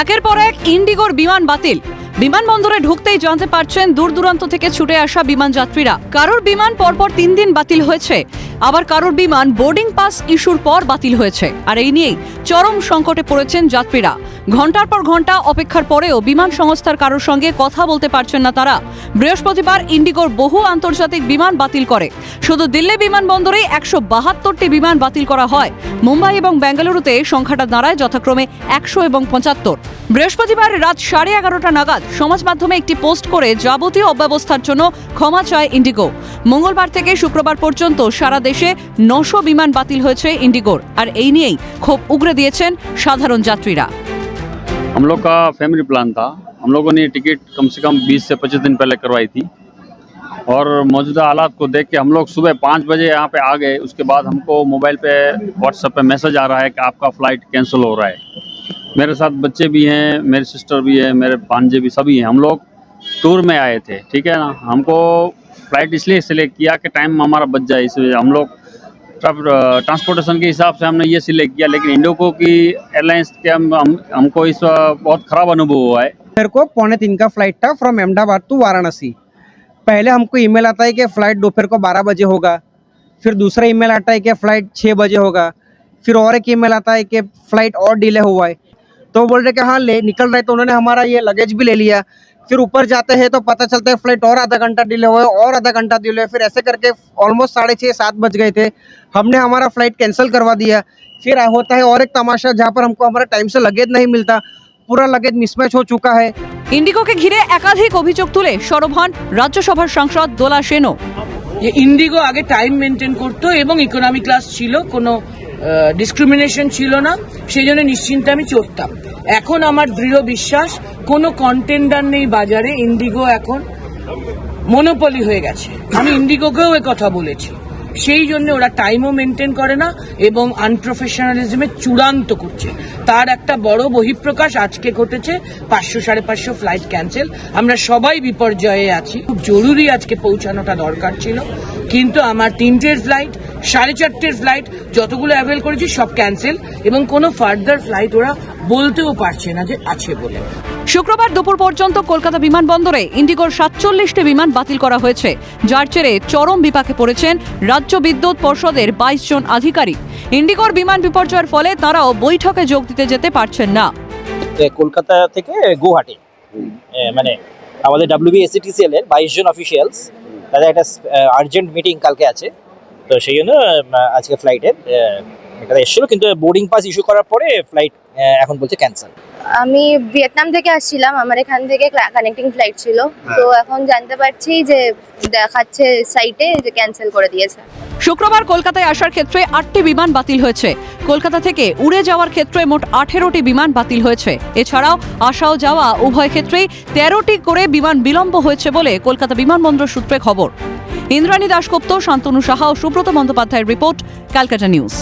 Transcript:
একের পর এক ইন্ডিগোর বিমান বাতিল। বিমানবন্দরে ঢুকতেই জানতে পারছেন, দূর দূরান্ত থেকে ছুটে আসা বিমান যাত্রীরা। কারোর বিমান পরপর তিন দিন বাতিল হয়েছে, আবার কারোর বিমান বোর্ডিং পাস ইস্যুর পর বাতিল হয়েছে। আর এই নিয়েই চরম সংকটে পড়েছেন যাত্রীরা। ঘণ্টার পর ঘণ্টা অপেক্ষার পরেও বিমান সংস্থার কারোর সঙ্গে কথা বলতে পারছেন না তারা। বৃহস্পতিবার ইন্ডিগোর বহু আন্তর্জাতিক বিমান বাতিল করে। শুধু দিল্লি বিমানবন্দরেই একশো বাহাত্তরটি বিমান বাতিল করা হয়। মুম্বাই এবং বেঙ্গালুরুতে সংখ্যাটা দাঁড়ায় যথাক্রমে একশো এবং পঁচাত্তর। বৃহস্পতিবার রাত সাড়ে এগারোটা নাগাদ সমাজ মাধ্যমে একটি পোস্ট করে যাবতীয় অব্যবস্থার জন্য ক্ষমা চায় ইন্ডিগো মঙ্গলবার থেকে শুক্রবার পর্যন্ত সারা দেশে নশো বিমান বাতিল হয়েছে ইন্ডিগোর আর এই নিয়েই ক্ষোভ উগরে দিয়েছেন সাধারণ যাত্রীরা हम लोग का फैमिली प्लान था हम लोगों ने टिकट कम से कम 20 से 25 दिन पहले करवाई थी और मौजूदा हालात को देख के हम लोग सुबह पाँच बजे यहाँ पे आ गए उसके बाद हमको मोबाइल पे व्हाट्सएप पे मैसेज आ रहा है कि आपका फ़्लाइट कैंसिल हो रहा है मेरे साथ बच्चे भी हैं मेरे सिस्टर भी है मेरे भांजे भी सभी हैं। हम लोग टूर में आए थे ठीक है ना? हमको फ़्लाइट इसलिए सिलेक्ट किया कि टाइम हमारा बच जाए इसलिए हम लोग ट्रांसपोर्टेशन के हिसाब से हमने ये सिलेक्ट किया लेकिन इंडोको की एयरलाइंस के हम, हम हमको इस बहुत ख़राब अनुभव हुआ है। मेरे को पौने तीन का फ़्लाइट था फ्रॉम अहमदाबाद टू वाराणसी। पहले हमको ईमेल आता है कि फ़्लाइट दोपहर को बारह बजे होगा फिर दूसरा ईमेल आता है कि फ़्लाइट छः बजे होगा फिर और एक ईमेल आता है कि फ़्लाइट और डिले हुआ है। तो वो बोल रहे कि हाँ ले निकल रहे तो उन्होंने हमारा ये लगेज भी ले लिया फिर ऊपर जाते हैं तो पता चलता है फ्लाइट और आधा घंटा डिले हुआ है और आधा घंटा डिले हुआ है फिर ऐसे करके ऑलमोस्ट साढ़े छः सात बज गए थे हमने हमारा फ्लाइट कैंसिल करवा दिया फिर होता है और एक तमाशा जहाँ पर हमको हमारा टाइम से लगेज नहीं मिलता पूरा लगेज मिसमैच हो चुका है ইন্ডিগোকে ঘিরে একাধিক অভিযোগ তুলে সরব হন রাজ্যসভার সাংসদ দোলা সেনও যে ইন্ডিগো আগে টাইম মেনটেন করতো এবং ইকোনমি ক্লাস ছিল কোনো ডিসক্রিমিনেশন ছিল না, সেই জন্য নিশ্চিন্তে আমি চড়তাম। এখন আমার দৃঢ় বিশ্বাস, কোনো কন্টেন্ডার নেই বাজারে ইন্ডিগো এখন মনোপলি হয়ে গেছে। আমি ইন্ডিগোকেও এ কথা বলেছি। সেই জন্য ওরা টাইমও মেনটেন করে না এবং আনপ্রফেশনালিজমে চূড়ান্ত করছে। তার একটা বড় বহিঃপ্রকাশ আজকে ঘটেছে, পাঁচশো সাড়ে পাঁচশো ফ্লাইট ক্যান্সেল আমরা সবাই বিপর্যয়ে আছি। খুব জরুরি আজকে পৌঁছানোটা দরকার ছিল। কিন্তু আমার তিনটের ফ্লাইট সাড়ে চারটের ফ্লাইট যতগুলো অ্যাভেল করেছি সব ক্যান্সেল এবং কোনো ফার্দার ফ্লাইট ওরা বলতেও পারছে না যে আছে বলে। শুক্রবার দুপুর পর্যন্ত কলকাতা বিমানবন্দরে ইন্ডিগোর সাতচল্লিশটি বিমান বাতিল করা হয়েছে যার জেরে চরম বিপাকে পড়েছেন রাজ্য বিদ্যুৎ পর্ষদের বাইশ জন আধিকারিক। ইন্ডিগোর বিমান বিপর্যয়ের ফলে তারাও বৈঠকে যোগ দিতে যেতে পারছেন না। কলকাতা থেকে গুয়াহাটি মানে আমাদের ডাব্লিউবি এসিটিসিএল এর বাইশ জন অফিসিয়ালস তাদের একটা আর্জেন্ট মিটিং কালকে আছে। তো সেই জন্য আজকে ফ্লাইটের এটা এসেছিল কিন্তু বোর্ডিং পাস ইস্যু করার পরে ফ্লাইট এখন বলছে ক্যান্সেল আমি ভিয়েতনাম থেকে আসছিলাম আমার এখান থেকে কানেক্টিং ফ্লাইট ছিল। তো এখন জানতে পারছি যে দেখাচ্ছে সাইটে যে ক্যান্সেল করে দিয়েছে। শুক্রবার কলকাতায় আসার ক্ষেত্রে আটটি বিমান বাতিল হয়েছে। কলকাতা থেকে উড়ে যাওয়ার ক্ষেত্রে মোট আঠেরোটি বিমান বাতিল হয়েছে। এছাড়াও আসাও যাওয়া উভয় ক্ষেত্রেই তেরোটি করে বিমান বিলম্ব হয়েছে বলে কলকাতা বিমানবন্দর সূত্রে খবর। ইন্দ্রাণী দাশগুপ্ত শান্তনু সাহা ও সুব্রত বন্দ্যোপাধ্যায়ের রিপোর্ট ক্যালকাটা নিউজ।